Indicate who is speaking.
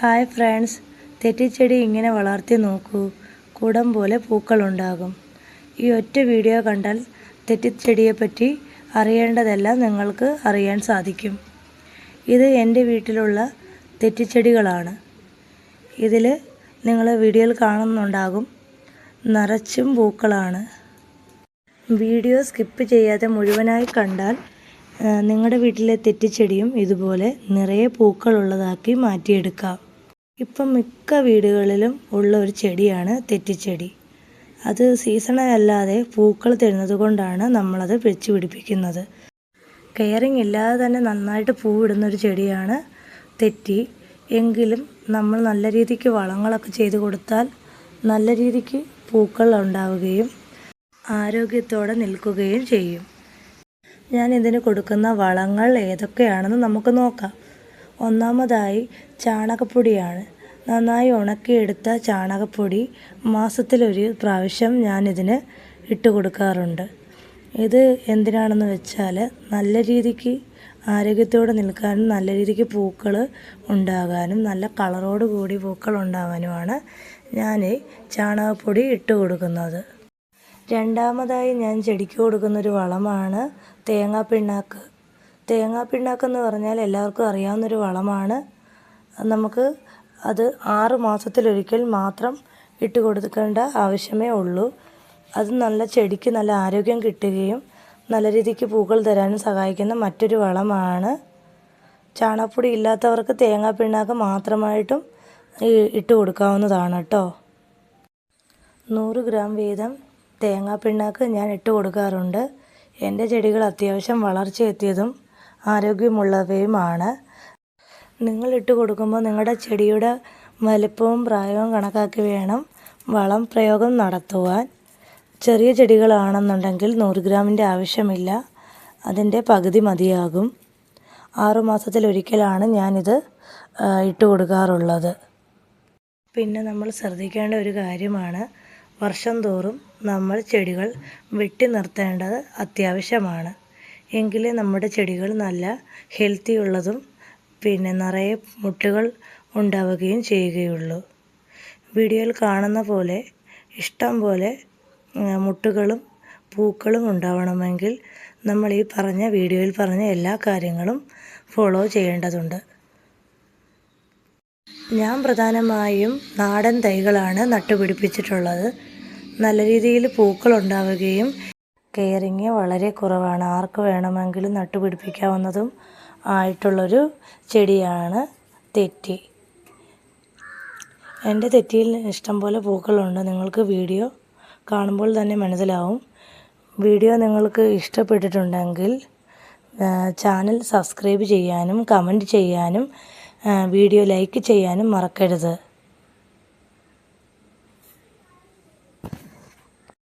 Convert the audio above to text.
Speaker 1: hi friends തെറ്റിച്ചെടി ഇങ്ങനെ വളർത്തി നോക്കൂ കുടം പോലെ പൂക്കളുണ്ടാകും ഈ ഒറ്റ വീഡിയോ കണ്ടാൽ തെറ്റിച്ചെടിയെപ്പറ്റി അറിയേണ്ടതെല്ലാം നിങ്ങൾക്ക് അറിയാൻ സാധിക്കും ഇത് എൻ്റെ വീട്ടിലുള്ള തെറ്റിച്ചെടികളാണ് ഇതിൽ നിങ്ങൾ വീഡിയോയിൽ കാണുന്നുണ്ടാകും നിറച്ചും പൂക്കളാണ് വീഡിയോ സ്കിപ്പ് ചെയ്യാതെ മുഴുവനായി കണ്ടാൽ നിങ്ങളുടെ വീട്ടിലെ തെറ്റിച്ചെടിയും ഇതുപോലെ നിറയെ പൂക്കളുള്ളതാക്കി മാറ്റിയെടുക്കാം ഇപ്പം മിക്ക വീടുകളിലും ഉള്ള ഒരു ചെടിയാണ് തെറ്റിച്ചെടി അത് സീസണൽ അല്ലാതെ പൂക്കൾ തരുന്നത് കൊണ്ടാണ് നമ്മളത് വെച്ച് പിടിപ്പിക്കുന്നത് കെയറിങ് ഇല്ലാതെ തന്നെ നന്നായിട്ട് പൂവിടുന്ന ഒരു ചെടിയാണ് തെറ്റി എങ്കിലും നമ്മൾ നല്ല രീതിക്ക് വളങ്ങളൊക്കെ ചെയ്ത് കൊടുത്താൽ നല്ല രീതിക്ക് പൂക്കൾ ഉണ്ടാവുകയും ആരോഗ്യത്തോടെ നിൽക്കുകയും ചെയ്യും ഞാൻ ഇതിന് കൊടുക്കുന്ന വളങ്ങൾ ഏതൊക്കെയാണെന്ന് നമുക്ക് നോക്കാം ഒന്നാമതായി ചാണകപ്പൊടിയാണ് നന്നായി ഉണക്കിയെടുത്ത ചാണകപ്പൊടി മാസത്തിലൊരു പ്രാവശ്യം ഞാനിതിന് ഇട്ട് കൊടുക്കാറുണ്ട് ഇത് എന്തിനാണെന്ന് വെച്ചാൽ നല്ല രീതിക്ക് ആരോഗ്യത്തോടെ നിൽക്കാനും നല്ല രീതിക്ക് പൂക്കൾ ഉണ്ടാകാനും നല്ല കളറോട് കൂടി പൂക്കൾ ഉണ്ടാകാനുമാണ് ഞാൻ ചാണകപ്പൊടി ഇട്ട് കൊടുക്കുന്നത് രണ്ടാമതായി ഞാൻ ചെടിക്ക് കൊടുക്കുന്നൊരു വളമാണ് തേങ്ങാപ്പിണ്ണാക്ക് തേങ്ങാപ്പിണ്ണാക്കെന്ന് പറഞ്ഞാൽ എല്ലാവർക്കും അറിയാവുന്നൊരു വളമാണ് നമുക്ക് അത് ആറ് മാസത്തിലൊരിക്കൽ മാത്രം ഇട്ട് കൊടുക്കേണ്ട ആവശ്യമേ ഉള്ളൂ അത് നല്ല ചെടിക്ക് നല്ല ആരോഗ്യം കിട്ടുകയും നല്ല രീതിക്ക് പൂക്കൾ തരാനും സഹായിക്കുന്ന മറ്റൊരു വളമാണ് ചാണകപ്പൊടി ഇല്ലാത്തവർക്ക് തേങ്ങാ പിണ്ണാക്ക് മാത്രമായിട്ടും ഇട്ട് കൊടുക്കാവുന്നതാണ് കേട്ടോ നൂറ് ഗ്രാം വീതം തേങ്ങാ പിണ്ണാക്ക് ഞാൻ ഇട്ട് കൊടുക്കാറുണ്ട് എൻ്റെ ചെടികൾ അത്യാവശ്യം വളർച്ചയെത്തിയതും ആരോഗ്യമുള്ളവയുമാണ് നിങ്ങൾ ഇട്ട് കൊടുക്കുമ്പോൾ നിങ്ങളുടെ ചെടിയുടെ വലിപ്പവും പ്രായവും കണക്കാക്കി വേണം വളം പ്രയോഗം നടത്തുവാൻ ചെറിയ ചെടികളാണെന്നുണ്ടെങ്കിൽ നൂറ് ഗ്രാമിൻ്റെ ആവശ്യമില്ല അതിൻ്റെ പകുതി മതിയാകും ആറുമാസത്തിലൊരിക്കലാണ് ഞാനിത് ഇട്ട് കൊടുക്കാറുള്ളത് പിന്നെ നമ്മൾ ശ്രദ്ധിക്കേണ്ട ഒരു കാര്യമാണ് വർഷം തോറും നമ്മൾ ചെടികൾ വെട്ടി നിർത്തേണ്ടത് അത്യാവശ്യമാണ് എങ്കിലേ നമ്മുടെ ചെടികൾ നല്ല ഹെൽത്തി ഉള്ളതും പിന്നെ നിറയെ മുട്ടുകൾ ഉണ്ടാവുകയും ചെയ്യുകയുള്ളൂ വീഡിയോയിൽ കാണുന്ന പോലെ ഇഷ്ടം പോലെ മുട്ടുകളും പൂക്കളും ഉണ്ടാവണമെങ്കിൽ നമ്മൾ ഈ പറഞ്ഞ വീഡിയോയിൽ പറഞ്ഞ എല്ലാ കാര്യങ്ങളും ഫോളോ ചെയ്യേണ്ടതുണ്ട് ഞാൻ പ്രധാനമായും നാടൻ തൈകളാണ് നട്ടുപിടിപ്പിച്ചിട്ടുള്ളത് നല്ല രീതിയിൽ പൂക്കൾ ഉണ്ടാവുകയും കെയറിങ് വളരെ കുറവാണ് ആർക്ക് വേണമെങ്കിലും നട്ടുപിടിപ്പിക്കാവുന്നതും ആയിട്ടുള്ളൊരു ചെടിയാണ് തെറ്റി എൻ്റെ തെറ്റിയിൽ ഇഷ്ടം പോലെ പൂക്കളുണ്ട് നിങ്ങൾക്ക് വീഡിയോ കാണുമ്പോൾ തന്നെ മനസ്സിലാവും വീഡിയോ നിങ്ങൾക്ക് ഇഷ്ടപ്പെട്ടിട്ടുണ്ടെങ്കിൽ ചാനൽ സബ്സ്ക്രൈബ് ചെയ്യാനും കമൻറ്റ് ചെയ്യാനും വീഡിയോ ലൈക്ക് ചെയ്യാനും മറക്കരുത്